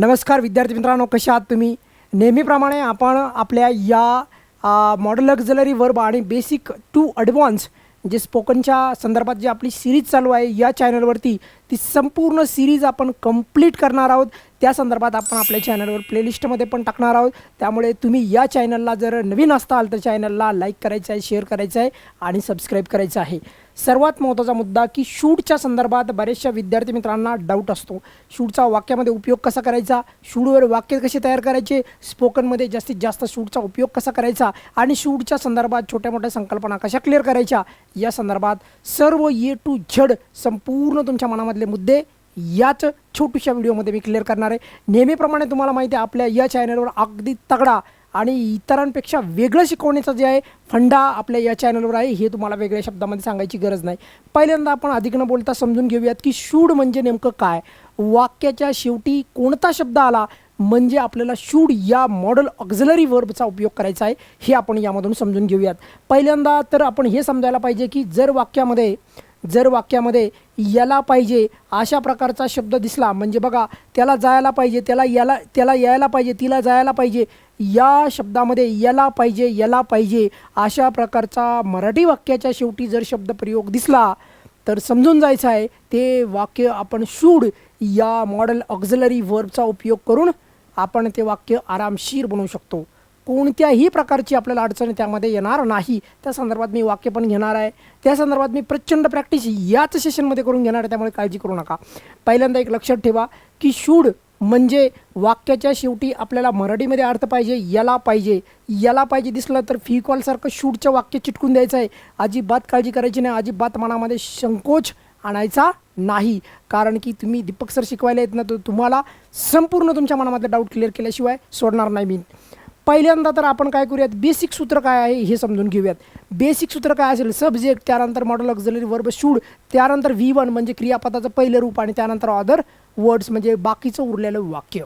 नमस्कार विद्यार्थी मित्रांनो कसे आहात तुम्ही? नेहमीप्रमाणे आपण आपल्या या मॉडल लक्झलरी वर्ब आणि बेसिक टू ॲडव्हान्स जे स्पोकनच्या संदर्भात जी आपली सिरीज चालू आहे या चॅनलवरती ती संपूर्ण सिरीज आपण कंप्लीट करणार आहोत. त्या संदर्भात आपण आपल्या चॅनलवर प्लेलिस्टमध्ये पण टाकणार आहोत. त्यामुळे तुम्ही या चॅनलला जर नवीन असताल तर चॅनलला लाईक करायचं आहे शेअर करायचं आहे आणि सबस्क्राईब करायचं आहे. सर्वात महत्त्वाचा मुद्दा की शूटच्या संदर्भात बऱ्याचशा विद्यार्थी मित्रांना डाऊट असतो. शूटचा वाक्यामध्ये उपयोग कसा करायचा? शूटवर वाक्य कसे तयार करायचे? स्पोकनमध्ये जास्तीत जास्त शूटचा उपयोग कसा करायचा? आणि शूटच्या संदर्भात छोट्या मोठ्या संकल्पना कशा क्लिअर करायच्या? या संदर्भात सर्व ए टू झड संपूर्ण तुमच्या मनामधले मुद्दे याच छोट्याशा व्हिडिओमध्ये मी क्लिअर करणार आहे. नेहमीप्रमाणे तुम्हाला माहिती आहे आपल्या या चॅनलवर अगदी तगडा आणि इतरांपेक्षा वेगळं शिकवण्याचा जे आहे फंडा आपल्या या चॅनलवर आहे हे तुम्हाला वेगळ्या शब्दामध्ये सांगायची गरज नाही. पहिल्यांदा आपण अधिक न बोलता समजून घेऊयात की शूड म्हणजे नेमकं काय? वाक्याच्या शेवटी कोणता शब्द आला? म्हणजे आपल्याला शूड या मॉडल ऑक्झलरी वर्बचा उपयोग करायचा आहे हे आपण यामधून समजून घेऊयात. पहिल्यांदा तर आपण हे समजायला पाहिजे की जर वाक्यामध्ये जर वाक्यामध्ये याला पाहिजे अशा प्रकारचा शब्द दिसला म्हणजे बघा त्याला जायला पाहिजे त्याला याला त्याला यायला पाहिजे तिला जायला पाहिजे या शब्दामध्ये याला पाहिजे याला पाहिजे अशा प्रकारचा मराठी वाक्याच्या शेवटी जर शब्दप्रयोग दिसला तर समजून जायचं आहे ते वाक्य आपण शूड या मॉडल ऑक्झलरी वर्बचा उपयोग करून आपण ते वाक्य आरामशीर बनवू शकतो. कोणत्याही प्रकारची आपल्याला अडचण त्यामध्ये येणार नाही. त्या संदर्भात मी वाक्य पण घेणार आहे. त्या संदर्भात मी प्रचंड प्रॅक्टिस याच सेशनमध्ये करून घेणार आहे त्यामुळे काळजी करू नका. पहिल्यांदा एक लक्षात ठेवा की शूड म्हणजे वाक्याच्या शेवटी आपल्याला मराठीमध्ये अर्थ पाहिजे याला पाहिजे. याला पाहिजे दिसलं तर फी कॉलसारखं शूटचं वाक्य चिटकून द्यायचं आहे. अजिबात काळजी करायची नाही अजिबात मनामध्ये संकोच आणायचा नाही. कारण की तुम्ही दीपक सर शिकवायला येत ना तर तुम्हाला संपूर्ण तुमच्या मनामध्ये डाऊट क्लिअर केल्याशिवाय सोडणार नाही मी. पहिल्यांदा तर आपण काय करूयात? बेसिक सूत्र काय आहे हे समजून घेऊयात. बेसिक सूत्र काय असेल? सब्जेक्ट त्यानंतर मॉडल ऑक्झलरी वर्ब शूड त्यानंतर व्ही वन म्हणजे क्रियापदाचं पहिलं रूप आणि त्यानंतर अदर वर्ड्स म्हणजे बाकीचं उरलेलं वाक्य.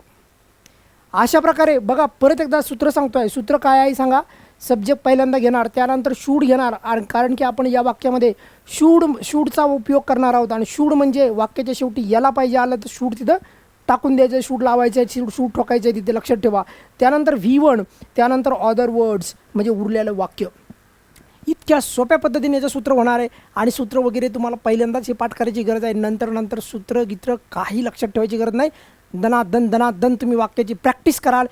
अशा प्रकारे बघा परत एकदा सूत्र सांगतो आहे सूत्र काय आहे सांगा? सब्जेक्ट पहिल्यांदा घेणार त्यानंतर शूड घेणार आणि कारण की आपण या वाक्यामध्ये शूड शूडचा उपयोग करणार आहोत आणि शूड म्हणजे वाक्याच्या शेवटी याला पाहिजे आलं तर शूड तिथं टाकून द्यायचं शूट लावायचं आहे शूट शूट ठोकायचं आहे तिथे लक्षात ठेवा. त्यानंतर व्ही वन त्यानंतर ऑदर वर्ड्स म्हणजे उरलेलं वाक्य. इतक्या सोप्या पद्धतीने याचं सूत्र होणार आहे आणि सूत्र वगैरे तुम्हाला पहिल्यांदाच हे पाठ करायची गरज आहे. नंतर नंतर सूत्र गित्र काही लक्षात ठेवायची गरज नाही. दनादन दनादन तुम्ही वाक्याची प्रॅक्टिस कराल.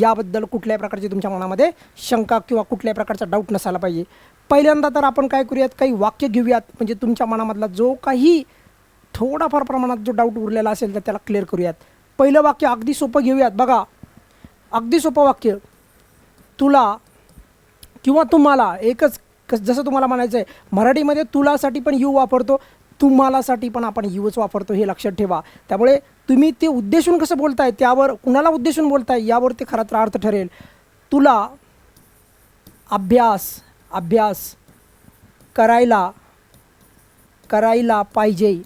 याबद्दल कुठल्याही प्रकारची तुमच्या मनामध्ये शंका किंवा कुठल्याही प्रकारचा डाऊट नसायला पाहिजे. पहिल्यांदा तर आपण काय करूयात? काही वाक्य घेऊयात. म्हणजे तुमच्या मनामधला जो काही थोडाफार प्रमाणात जो डाऊट उरलेला असेल तर त्याला क्लिअर करूयात. पहिलं वाक्य अगदी सोपं घेऊयात. बघा अगदी सोपं वाक्य. तुला किंवा तुम्हाला एकच जसं तुम्हाला म्हणायचं आहे मराठीमध्ये तुलासाठी पण यू वापरतो तुम्हालासाठी पण आपण यूच वापरतो हे लक्षात ठेवा. त्यामुळे तुम्ही ते उद्देशून कसं बोलताय त्यावर कुणाला उद्देशून बोलताय यावर ते खरा तर अर्थ ठरेल. तुला अभ्यास अभ्यास करायला करायला पाहिजे.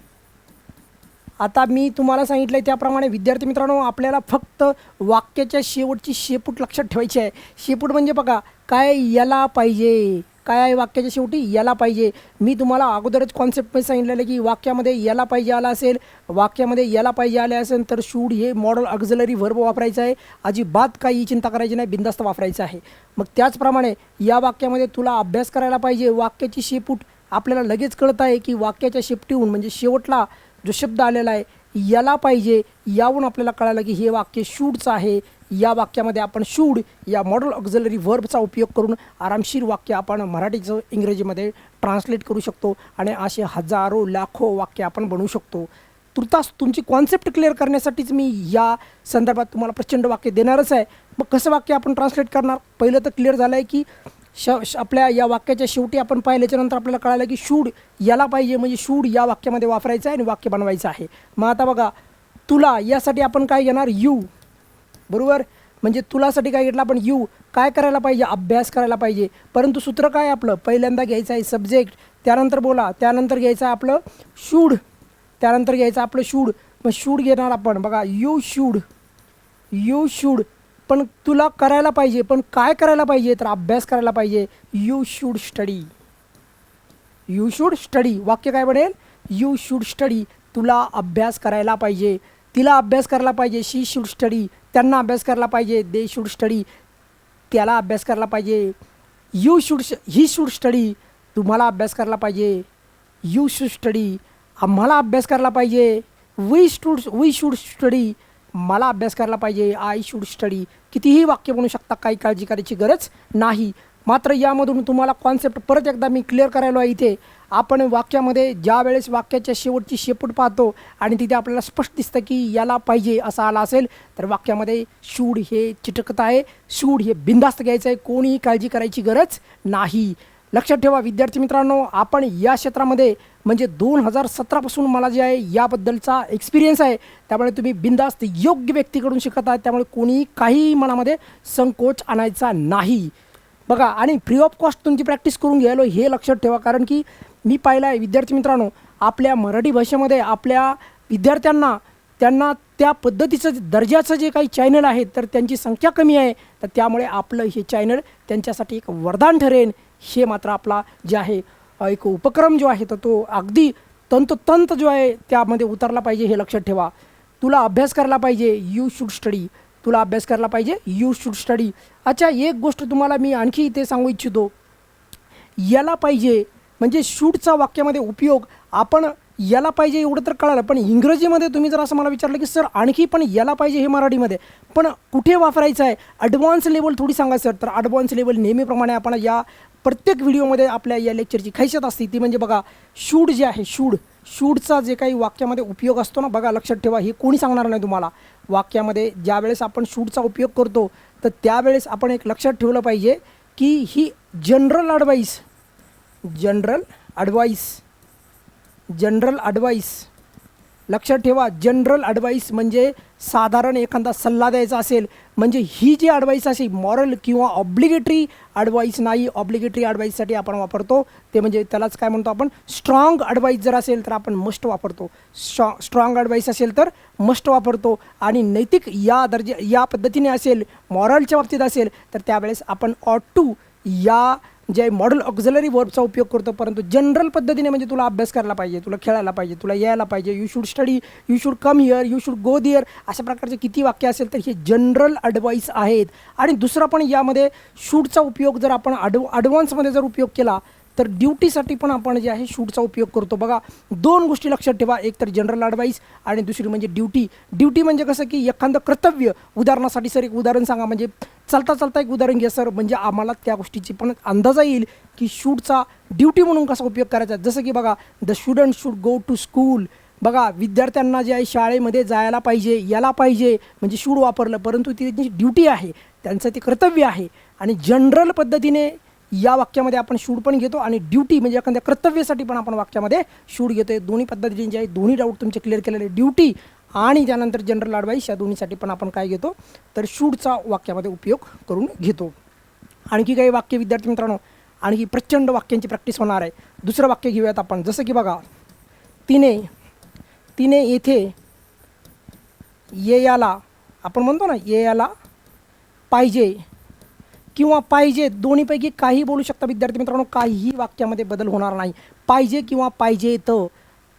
आता मी तुम्हाला सांगितलं आहे त्याप्रमाणे विद्यार्थी मित्रांनो आपल्याला फक्त वाक्याच्या शेवटची शेपूट लक्षात ठेवायची आहे. शेपूट म्हणजे बघा काय याला पाहिजे? काय आहे वाक्याच्या शेवटी? याला पाहिजे. मी तुम्हाला अगोदरच कॉन्सेप्टमध्ये सांगितलेलं की वाक्यामध्ये याला पाहिजे आला असेल वाक्यामध्ये याला पाहिजे आले असेल तर शूड हे मॉडल ऑक्झलरी व्हर्ब वापरायचं आहे. अजिबात काही चिंता करायची नाही बिंदास्त वापरायचं आहे. मग त्याचप्रमाणे या वाक्यामध्ये तुला अभ्यास करायला पाहिजे. वाक्याची शेपूट आपल्याला लगेच कळत आहे की वाक्याच्या शेपटीहून म्हणजे शेवटला जो शब्द आलेला आहे याला पाहिजे यावरून आपल्याला कळालं की हे वाक्य शूडचं आहे. या वाक्यामध्ये आपण शूड या मॉडल ऑक्झलरी वर्बचा उपयोग करून आरामशीर वाक्य आपण मराठीचं इंग्रजीमध्ये ट्रान्सलेट करू शकतो आणि असे हजारो लाखो वाक्य आपण बनवू शकतो. तुर्तास तुमची कॉन्सेप्ट क्लिअर करण्यासाठीच मी या संदर्भात तुम्हाला प्रचंड वाक्य देणारच आहे. मग कसं वाक्य आपण ट्रान्सलेट करणार? पहिलं तर क्लिअर झालं आहे की श श- आपल्या या वाक्याच्या शेवटी आपण पाहिल्याच्यानंतर आपल्याला कळालं की शूड याला पाहिजे म्हणजे शूड या वाक्यामध्ये वापरायचं आहे आणि वाक्य बनवायचं आहे. मग आता बघा तुला यासाठी आपण काय घेणार? यू. बरोबर? म्हणजे तुलासाठी काय घेतलं आपण? यू. काय करायला पाहिजे? अभ्यास करायला पाहिजे. परंतु सूत्र काय आपलं? पहिल्यांदा घ्यायचं आहे सब्जेक्ट त्यानंतर बोला त्यानंतर घ्यायचं आहे आपलं शूड त्यानंतर घ्यायचं आपलं शूड. मग शूड घेणार आपण. बघा यू शूड यू शूड. पण तुला करायला पाहिजे पण काय करायला पाहिजे तर अभ्यास करायला पाहिजे. You should study you should study वाक्य काय बनेल? यू शूड स्टडी तुला अभ्यास करायला पाहिजे. तिला अभ्यास करायला पाहिजे. शी शूड स्टडी त्यांना अभ्यास करायला पाहिजे. दे शूड स्टडी त्याला अभ्यास करायला पाहिजे. You should he should study तुम्हाला अभ्यास करायला पाहिजे. यू शूड स्टडी आम्हाला अभ्यास करायला पाहिजे. We should we should study मला अभ्यास करायला पाहिजे आय शूड स्टडी कितीही वाक्य म्हणू शकता काही काळजी करायची गरज नाही. मात्र यामधून तुम्हाला कॉन्सेप्ट परत एकदा मी क्लिअर करायलो आहे इथे. आपण वाक्यामध्ये ज्या वेळेस वाक्याच्या शेवटची शेपूट पाहतो आणि तिथे आपल्याला स्पष्ट दिसतं की याला पाहिजे असा आला असेल तर वाक्यामध्ये शूड हे चिटकत आहे. शूड हे बिंदास्त घ्यायचं आहे. कोणीही काळजी करायची गरज नाही. लक्षात ठेवा विद्यार्थी मित्रांनो आपण या क्षेत्रामध्ये म्हणजे दोन हजार सतरापासून मला जे आहे याबद्दलचा एक्सपिरियन्स आहे. त्यामुळे तुम्ही बिंदास्त योग्य व्यक्तीकडून शिकत आहात. त्यामुळे कोणीही काहीही मनामध्ये संकोच आणायचा नाही. बघा आणि फ्री ऑफ कॉस्ट तुमची प्रॅक्टिस करून घ्यायलो हे लक्षात ठेवा. कारण की मी पाहिलं आहे विद्यार्थी मित्रांनो आपल्या मराठी भाषेमध्ये आपल्या विद्यार्थ्यांना त्यांना त्या पद्धतीचं दर्जाचं जे काही चॅनल आहेत तर त्यांची संख्या कमी आहे. तर त्यामुळे आपलं हे चॅनल त्यांच्यासाठी एक वरदान ठरेल हे मात्र आपला जे आहे एक उपक्रम जो आहे तर तो अगदी तंतोतंत जो आहे त्यामध्ये उतरला पाहिजे हे लक्षात ठेवा. तुला अभ्यास करायला पाहिजे यू शूड स्टडी तुला अभ्यास करायला पाहिजे यू शूड स्टडी अच्छा एक गोष्ट तुम्हाला मी आणखी इथे सांगू इच्छितो. याला पाहिजे म्हणजे शूटचा वाक्यामध्ये उपयोग आपण याला पाहिजे एवढं तर कळालं. पण इंग्रजीमध्ये तुम्ही जर असं मला विचारलं की सर आणखी पण याला पाहिजे हे मराठीमध्ये. पण कुठे वापरायचं आहे? ॲडव्हान्स लेवल थोडी सांगा सर. तर ॲडव्हान्स लेवल नेहमीप्रमाणे आपण या प्रत्येक व्हिडिओमध्ये आपल्या या लेक्चरची खैशत असते. ती म्हणजे बघा शूड जे आहे शूड शूडचा जे काही वाक्यामध्ये उपयोग असतो ना बघा लक्षात ठेवा हे कोणी सांगणार नाही तुम्हाला. वाक्यामध्ये ज्यावेळेस आपण शूडचा उपयोग करतो तर त्यावेळेस आपण एक लक्षात ठेवलं पाहिजे की ही general advice general advice general advice. लक्षात ठेवा जनरल ॲडवाईस म्हणजे साधारण एखादा सल्ला द्यायचा असेल म्हणजे ही जी अडवाईस असे मॉरल किंवा ऑब्लिगेटरी अडवाईस नाही ऑब्लिगेटरी अडवाईससाठी आपण वापरतो ते म्हणजे त्यालाच काय म्हणतो आपण स्ट्रॉंग अडवाईस जर असेल तर आपण मस्ट वापरतो. स्ट्रॉ स्ट्रॉंग ॲडवाईस असेल तर मस्ट वापरतो आणि नैतिक या दर्जे या पद्धतीने असेल मॉरलच्या बाबतीत असेल तर त्यावेळेस आपण ऑट टू या जे मॉडल ऑक्झलरी वर्बचा उपयोग करतो परंतु जनरल पद्धतीने म्हणजे तुला अभ्यास करायला पाहिजे तुला खेळायला पाहिजे तुला यायला पाहिजे you should study you should come here you should go there अशा प्रकारचे किती वाक्य असेल तर हे जनरल ॲडवाईस आहेत. आणि दुसरा पण यामध्ये शूटचा उपयोग जर आपण ॲडव ॲडव्हान्समध्ये जर उपयोग केला तर ड्युटीसाठी पण आपण जे आहे शूटचा उपयोग करतो. बघा दोन गोष्टी लक्षात ठेवा. एक तर जनरल ॲडवाईस आणि दुसरी म्हणजे ड्युटी. ड्युटी म्हणजे कसं की एखादं कर्तव्य उदाहरणासाठी सर एक उदाहरण सांगा. म्हणजे चालता चालता एक उदाहरण घ्या सर. म्हणजे आम्हाला त्या गोष्टीची पण अंदाजा येईल की शूटचा ड्युटी म्हणून कसा उपयोग करायचा. जसं की बघा the student should go to school बघा विद्यार्थ्यांना जे आहे शाळेमध्ये जायला पाहिजे याला पाहिजे म्हणजे शूड वापरलं. परंतु ती त्यांची ड्युटी आहे त्यांचं ते कर्तव्य आहे. आणि जनरल पद्धतीने या वाक्यामध्ये आपण शूड पण घेतो आणि ड्युटी म्हणजे एखाद्या कर्तव्यासाठी पण आपण वाक्यामध्ये शूड घेतो दोन्ही पद्धतीने जे आहे दोन्ही डाऊट तुमचे क्लिअर केलेले ड्युटी आणि त्यानंतर जनरल ॲडवाईस या दोन्हीसाठी पण आपण काय घेतो? तर शूडचा वाक्यामध्ये उपयोग करून घेतो. आणखी काही वाक्य विद्यार्थी मित्रांनो आणखी प्रचंड वाक्यांची प्रॅक्टिस होणार आहे. दुसरं वाक्य घेऊयात आपण. जसं की बघा तिने तिने येथे ये याला आपण म्हणतो ना ये याला पाहिजे. किंवा पाहिजे दोन्हीपैकी काही बोलू शकता विद्यार्थी मित्रांनो काहीही वाक्यामध्ये बदल होणार नाही. पाहिजे किंवा पाहिजे तर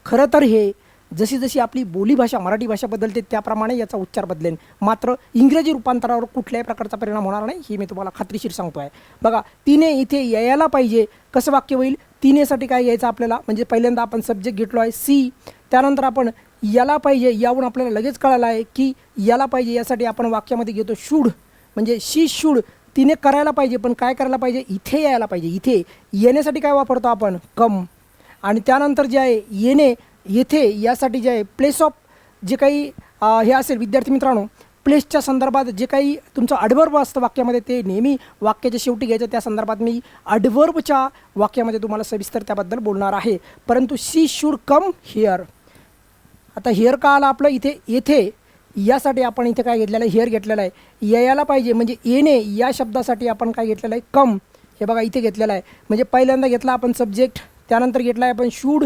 खरं तर हे जशी जशी आपली बोलीभाषा मराठी भाषा बदलते त्याप्रमाणे याचा उच्चार बदलेन. मात्र इंग्रजी रूपांतरावर कुठल्याही प्रकारचा परिणाम होणार नाही हे मी तुम्हाला खात्रीशीर सांगतो आहे बघा तिने इथे यायला पाहिजे कसं वाक्य होईल? तिनेसाठी काय यायचं आपल्याला? म्हणजे पहिल्यांदा आपण सब्जेक्ट घेतलो आहे सी त्यानंतर आपण याला पाहिजे यावरून आपल्याला लगेच कळालं आहे की याला पाहिजे यासाठी आपण वाक्यामध्ये घेतो शूड म्हणजे शी शूड तिने करायला पाहिजे पण काय करायला पाहिजे? इथे यायला पाहिजे. इथे येण्यासाठी काय वापरतो आपण? कम. आणि त्यानंतर जे आहे येणे येथे यासाठी जे आहे प्लेस ऑफ जे काही हे असेल विद्यार्थी मित्रांनो प्लेसच्या संदर्भात जे काही तुमचं अडवर्ब असतं वाक्यामध्ये ते नेहमी वाक्याच्या शेवटी घ्यायचं. त्या संदर्भात मी अडवर्बच्या वाक्यामध्ये तुम्हाला सविस्तर त्याबद्दल बोलणार आहे. परंतु शी शूड कम हिअर आता हेअर का आलं आपलं? इथे येथे यासाठी आपण इथे काय घेतलेलं आहे? हेअर घेतलेलं आहे. यायला पाहिजे. म्हणजे येणे या शब्दासाठी आपण काय घेतलेलं आहे? कम. हे बघा इथे घेतलेलं आहे. म्हणजे पहिल्यांदा घेतला आपण सब्जेक्ट त्यानंतर घेतला आहे आपण शूड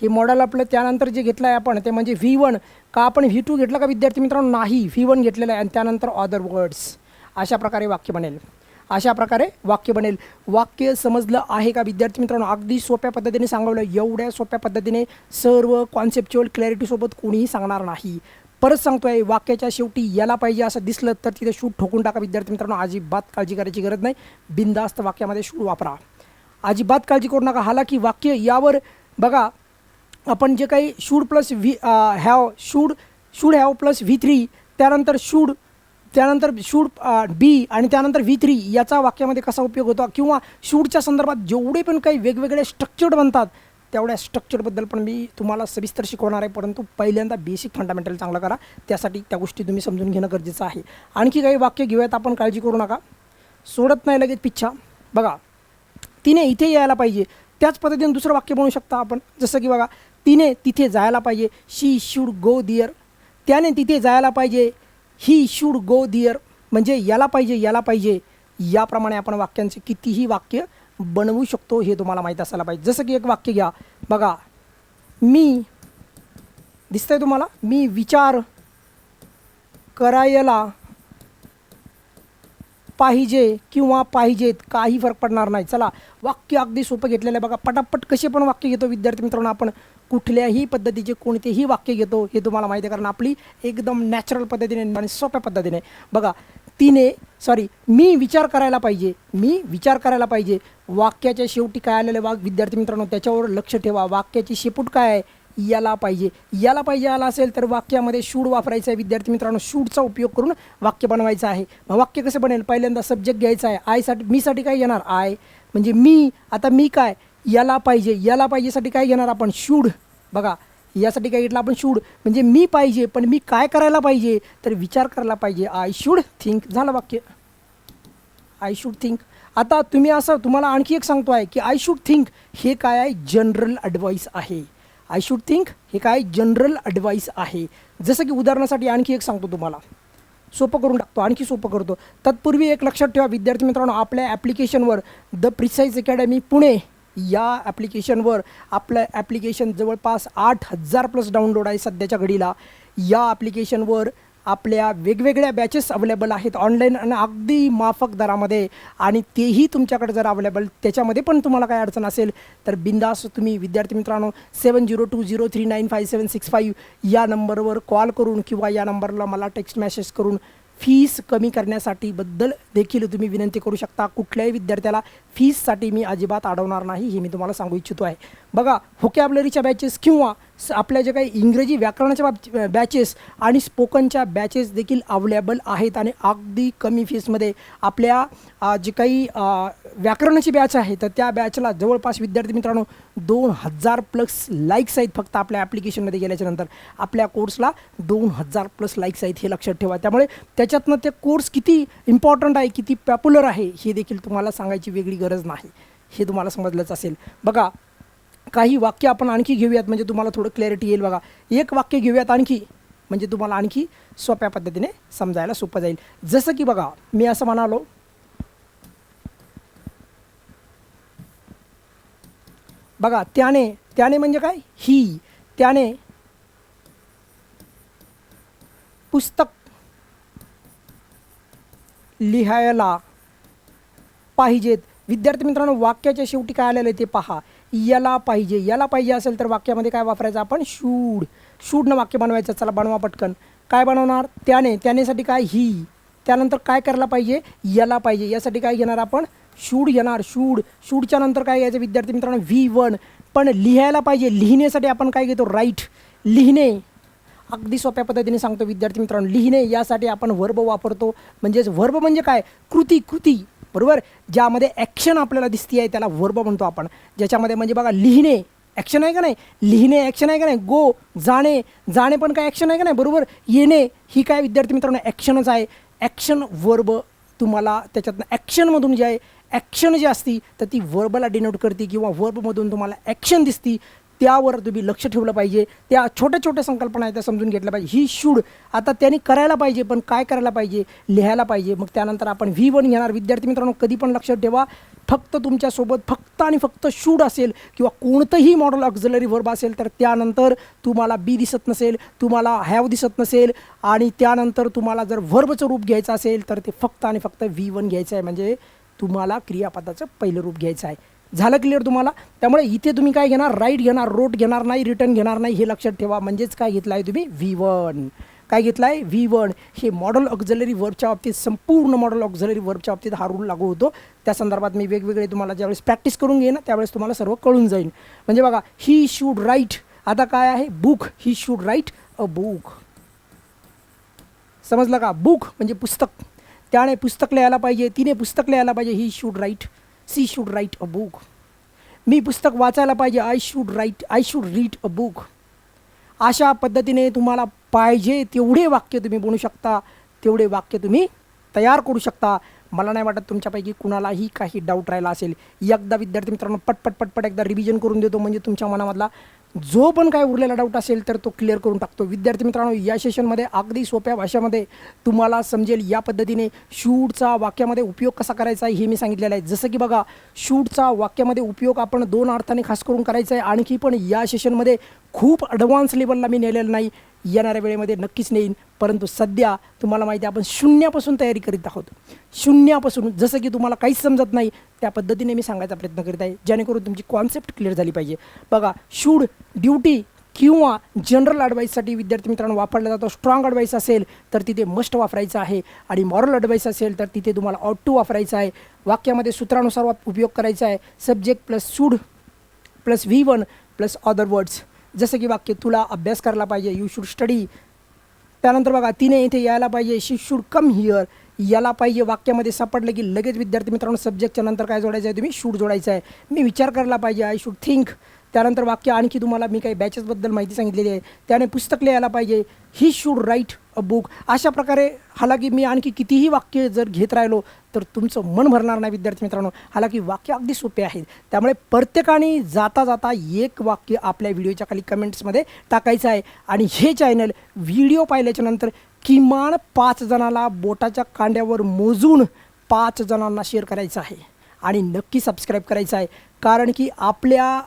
हे मॉडेल आपलं त्यानंतर जे घेतलं आहे आपण ते म्हणजे व्ही वन का आपण व्ही टू घेतलं का विद्यार्थी मित्रांनो? नाही. व्ही वन घेतलेलं आहे आणि त्यानंतर अदर वर्ड्स अशा प्रकारे वाक्य बनेल. अशा प्रकारे वाक्य बनेल. वाक्य समजलं आहे का विद्यार्थी मित्रांनो? अगदी सोप्या पद्धतीने सांगवलं. एवढ्या सोप्या पद्धतीने सर्व कॉन्सेप्च्युअल क्लॅरिटीसोबत कोणीही सांगणार नाही. परत सांगतोय वाक्याच्या शेवटी याला पाहिजे असं दिसलं तर तिथे शूट ठोकून टाका. विद्यार्थी मित्रांनो अजिबात काळजी करायची गरज नाही. बिंदास्त वाक्यामध्ये शूट वापरा. अजिबात काळजी करू नका. हालाकी वाक्य यावर बघा आपण जे काही should plus V have should should have plus V three त्यानंतर शूड त्यानंतर शूड बी आणि त्यानंतर व्ही थ्री याचा वाक्यामध्ये कसा उपयोग होतो किंवा शूडच्या संदर्भात जेवढे पण काही वेगवेगळे स्ट्रक्चर्ड बनतात तेवढ्या स्ट्रक्चरबद्दल पण मी तुम्हाला सविस्तर शिकवणार आहे. परंतु पहिल्यांदा बेसिक फंडामेंटल चांगलं करा. त्यासाठी त्या गोष्टी तुम्ही समजून घेणं गरजेचं आहे. आणखी काही वाक्य घेऊयात आपण काळजी करू नका. सोडत नाही लगेच पिच्छा. बघा तिने इथे यायला पाहिजे. त्याच पद्धतीने दुसरं वाक्य बनवू शकता आपण. जसं की बघा तिने तिथे जायला पाहिजे. शी शूड गो दिअर त्याने तिथे जायला पाहिजे. ही शूड गो दिअर म्हणजे याला पाहिजे याला पाहिजे. याप्रमाणे आपण वाक्यांचे कितीही वाक्य बनवू शकतो हे तुम्हाला माहीत असायला पाहिजे. जसं की एक वाक्य घ्या. बघा मी दिसतंय तुम्हाला? मी विचार करायला पाहिजे किंवा पाहिजेत काही फरक पडणार नाही. चला वाक्य अगदी सोपं घेतलेलं आहे. बघा पटापट कसे पण वाक्य घेतो विद्यार्थी मित्रांनो. आपण कुठल्याही पद्धतीचे कोणतेही वाक्य घेतो हे तुम्हाला माहिती आहे. कारण आपली एकदम नॅचरल पद्धतीने आणि सोप्या पद्धतीने. बघा तिने सॉरी मी विचार करायला पाहिजे मी विचार करायला पाहिजे वाक्याच्या शेवटी काय आलेलं वाक विद्यार्थी मित्रांनो त्याच्यावर लक्ष ठेवा वाक्याची शेपूट काय आहे याला पाहिजे. याला पाहिजे आला असेल तर वाक्यामध्ये शूड वापरायचं आहे विद्यार्थी मित्रांनो शूडचा उपयोग करून वाक्य बनवायचं आहे. मग वाक्य कसं बनेल? पहिल्यांदा सब्जेक्ट घ्यायचा आहे. आयसाठी मीसाठी काय येणार आय म्हणजे मी आता मी काय? याला पाहिजे याला पाहिजेसाठी काय घेणार आपण? शूड बघा यासाठी काय घेतलं आपण शूड म्हणजे मी पाहिजे पण मी काय करायला पाहिजे तर विचार करायला पाहिजे. आय शूड थिंक झालं वाक्य? आय शूड थिंक आता तुम्ही असं तुम्हाला आणखी एक सांगतो आहे की आय शूड थिंक हे काय आहे? जनरल ॲडवाईस आहे. आय शूड थिंक हे काय? जनरल ॲडवाईस आहे. जसं की उदाहरणासाठी आणखी एक सांगतो तुम्हाला. सोपं करून टाकतो आणखी सोपं करतो. तत्पूर्वी एक लक्षात ठेवा विद्यार्थी मित्रांनो आपल्या ॲप्लिकेशनवर द प्रिसाईज अकॅडमी पुणे या ॲप्लिकेशनवर आपलं ॲप्लिकेशन जवळपास आठ हजार प्लस डाउनलोड आहे सध्याच्या घडीला. या ॲप्लिकेशनवर आपल्या वेगवेगळ्या बॅचेस अवेलेबल आहेत ऑनलाईन आणि अगदी माफक दरामध्ये. आणि तेही तुमच्याकडे जर अवेलेबल त्याच्यामध्ये पण तुम्हाला काय अडचण असेल तर बिंदास तुम्ही विद्यार्थी मित्रांनो seven zero two zero three nine five seven six five या नंबरवर कॉल करून किंवा या नंबरला मला टेक्स्ट मेसेज करून फीस कमी करण्यासाठी बद्दल देखील तुम्ही विनंती करू शकता. कुठल्याही विद्यार्थ्याला फीससाठी मी अजिबात अडवणार नाही हे मी तुम्हाला सांगू इच्छितो आहे. बघा व्होकॅबलरीच्या बॅचेस किंवा स- आपल्या जे काही इंग्रजी व्याकरणाच्या बाब बॅचेस आणि स्पोकनच्या बॅचेस देखील अवेलेबल आहेत आणि अगदी कमी फीसमध्ये आपल्या जे काही व्याकरणाची बॅच आहे तर त्या बॅचला जवळपास विद्यार्थी मित्रांनो दोन हजार प्लस लाईक्स आहेत फक्त आपल्या ॲप्लिकेशनमध्ये गेल्याच्यानंतर. आपल्या कोर्सला दोन हजार प्लस लाईक्स आहेत हे लक्षात ठेवा. त्यामुळे त्याच्यातनं ते कोर्स किती इम्पॉर्टंट आहे किती पॉप्युलर आहे हे देखील तुम्हाला सांगायची वेगळी गरज नाही. हे तुम्हाला समजलंच असेल. बघा काही वाक्य आपण आणखी घेऊयात म्हणजे तुम्हाला थोडं क्लॅरिटी येईल बघा. एक वाक्य घेऊयात आणखी म्हणजे तुम्हाला आणखी सोप्या पद्धतीने समजायला सोपं जाईल. जसं की बघा मी असं म्हणालो बघा त्याने त्याने म्हणजे काय? ही त्याने पुस्तक लिहायला पाहिजेत. विद्यार्थी मित्रांनो वाक्याच्या शेवटी काय आलेलं आहे ते पहा. याला पाहिजे. याला पाहिजे असेल तर वाक्यामध्ये काय वापरायचं? आपण शूड. शूडनं वाक्य बनवायचं. चला बनवा पटकन. काय बनवणार? त्याने. त्यानेसाठी काय? ही. त्यानंतर काय करायला पाहिजे? याला पाहिजे. यासाठी काय घेणार आपण? शूड घेणार. शूड. शूडच्या नंतर काय घ्यायचं? विद्यार्थी मित्रांनो व्ही वन. पण लिहायला पाहिजे. लिहिण्यासाठी आपण काय घेतो? राईट. लिहिणे. अगदी सोप्या पद्धतीने सांगतो विद्यार्थी मित्रांनो. लिहिणे यासाठी आपण वर्ब वापरतो. म्हणजेच वर्ब म्हणजे काय? कृती. कृती. बरोबर? ज्यामध्ये ॲक्शन आपल्याला दिसती आहे त्याला वर्ब म्हणतो आपण. ज्याच्यामध्ये म्हणजे बघा लिहिणे. ॲक्शन आहे का नाही? लिहिणे ॲक्शन आहे का नाही? गो जाणे. जाणे पण काय ॲक्शन आहे का नाही? बरोबर? येणे. ही काय विद्यार्थी मित्रांनो ॲक्शनच आहे. ॲक्शन वर्ब तुम्हाला त्याच्यातनं ॲक्शनमधून जे आहे ॲक्शन जी असती तर ती वर्बला डिनोट करते किंवा वर्बमधून तुम्हाला ॲक्शन दिसती. त्यावर तुम्ही लक्ष ठेवलं पाहिजे. त्या छोट्या छोट्या संकल्पना आहेत त्या समजून घेतल्या पाहिजे. ही शूड आता त्यांनी करायला पाहिजे पण काय करायला पाहिजे? लिहायला पाहिजे. मग त्यानंतर आपण व्ही वन घेणार. विद्यार्थी मित्रांनो कधी पण लक्षात ठेवा. फक्त तुमच्यासोबत फक्त आणि फक्त शूड असेल किंवा कोणतंही मॉडल ऑक्झलरी वर्ब असेल तर त्यानंतर तुम्हाला बी दिसत नसेल तुम्हाला हॅव दिसत नसेल आणि त्यानंतर तुम्हाला जर वर्बचं रूप घ्यायचं असेल तर ते फक्त आणि फक्त व्ही वन घ्यायचं आहे. म्हणजे तुम्हाला क्रियापदाचं पहिलं रूप घ्यायचं आहे. झालं क्लिअर तुम्हाला? त्यामुळे इथे तुम्ही काय घेणार? राईट घेणार रोट घेणार नाही रिटर्न घेणार नाही हे लक्षात ठेवा. म्हणजेच काय घेतलं आहे तुम्ही? व्ही वन काय घेतला आहे व्ही वन हे मॉडल ऑक्झलरी वर्कच्या बाबतीत संपूर्ण मॉडल ऑक्झलरी वर्कच्या बाबतीत हा रूल लागू होतो. त्या संदर्भात मी वेगवेगळे तुम्हाला ज्यावेळेस प्रॅक्टिस करून घेईन त्यावेळेस तुम्हाला सर्व कळून जाईल म्हणजे बघा ही शूड राईट आता काय आहे? Book he should write a book समजलं का? बुक म्हणजे पुस्तक. त्याने पुस्तक लिहायला पाहिजे तिने पुस्तक लिहायला पाहिजे he should write she should write a book मी पुस्तक वाचायला पाहिजे. I should write I should read a book अशा पद्धतीने तुम्हाला पाहिजे तेवढे वाक्य तुम्ही बनू शकता. तेवढे वाक्य तुम्ही तयार करू शकता. मला नाही वाटत तुमच्यापैकी कुणालाही काही डाऊट राहिला असेल. एकदा विद्यार्थी मित्रांनो पटपट पटपट एकदा रिव्हिजन करून देतो. म्हणजे तुमच्या मनामधला जो पण काय उरलेला डाऊट असेल तर तो क्लिअर करून टाकतो. विद्यार्थी मित्रांनो या सेशनमध्ये अगदी सोप्या भाषेमध्ये तुम्हाला समजेल या पद्धतीने शूटचा वाक्यामध्ये उपयोग कसा करायचा आहे हे मी सांगितलेलं आहे. जसं की बघा शूटचा वाक्यामध्ये उपयोग आपण दोन अर्थाने खास करून करायचा आहे. आणखी पण या सेशनमध्ये खूप ॲडव्हान्स लेवलला मी नेलेलं नाही. येणाऱ्या वेळेमध्ये नक्कीच नेईन. परंतु सध्या तुम्हाला माहिती आहे आपण शून्यापासून तयारी करीत आहोत. शून्यापासून जसं की तुम्हाला काहीच समजत नाही त्या पद्धतीने मी सांगायचा प्रयत्न करीत आहे जेणेकरून तुमची कॉन्सेप्ट क्लिअर झाली पाहिजे. बघा शूड ड्युटी किंवा जनरल ॲडवाईससाठी विद्यार्थी मित्रांनो वापरला जातो. स्ट्रॉंग ॲडवाईस असेल तर तिथे मस्ट वापरायचं आहे. आणि मॉरल ॲडवाईस असेल तर तिथे तुम्हाला ऑट टू वापरायचं आहे. वाक्यामध्ये सूत्रानुसार वाप उपयोग करायचा आहे. Subject plus should plus V one plus other words जसं की वाक्य तुला अभ्यास करायला पाहिजे यू शूड स्टडी त्यानंतर बघा तिने इथे यायला पाहिजे शी शूड कम हिअर याला पाहिजे वाक्यामध्ये सापडलं की लगेच विद्यार्थी मित्रांनो सब्जेक्टच्या नंतर काय जोडायचं आहे तुम्ही शूड जोडायचं आहे मी विचार करायला पाहिजे आय शूड थिंक त्यानंतर वाक्य आणखी तुम्हाला मी काही बॅचेसबद्दल माहिती सांगितलेली आहे. त्याने पुस्तक लिहायला पाहिजे. He should write a book अशा प्रकारे हालाकी मी आणखी कितीही वाक्य जर घेत राहिलो तर तुमचं मन भरणार नाही विद्यार्थी मित्रांनो. हालाकी वाक्य अगदी सोपे आहेत. त्यामुळे प्रत्येकाने जाता जाता एक वाक्य आपल्या व्हिडिओच्या खाली कमेंट्समध्ये टाकायचं आहे. आणि हे चॅनल व्हिडिओ पाहिल्याच्या नंतर किमान पाच जणाला बोटाच्या कांड्यावर मोजून पाच जणांना शेअर करायचं आहे. आणि नक्की सबस्क्राईब करायचं आहे. कारण की आपल्या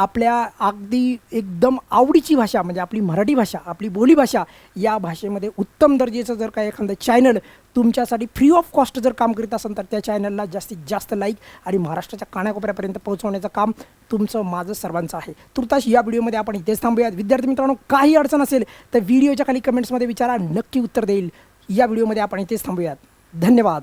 आपल्या अगदी एकदम आवडीची भाषा म्हणजे आपली मराठी भाषा आपली बोलीभाषा या भाषेमध्ये उत्तम दर्जेचं जर का एखादं चॅनल तुमच्यासाठी फ्री ऑफ कॉस्ट जर काम करीत असेल तर त्या चॅनलला जास्तीत जास्त लाईक आणि महाराष्ट्राच्या कानाकोपऱ्यापर्यंत पोहोचवण्याचं काम तुमचं माझं सर्वांचं आहे. तुर्तास या व्हिडिओमध्ये आपण इथेच थांबूयात. विद्यार्थी मित्रांनो काही अडचण असेल तर व्हिडिओच्या खाली कमेंट्समध्ये विचारा नक्की उत्तर देईल. या व्हिडिओमध्ये आपण इथेच थांबूयात. धन्यवाद.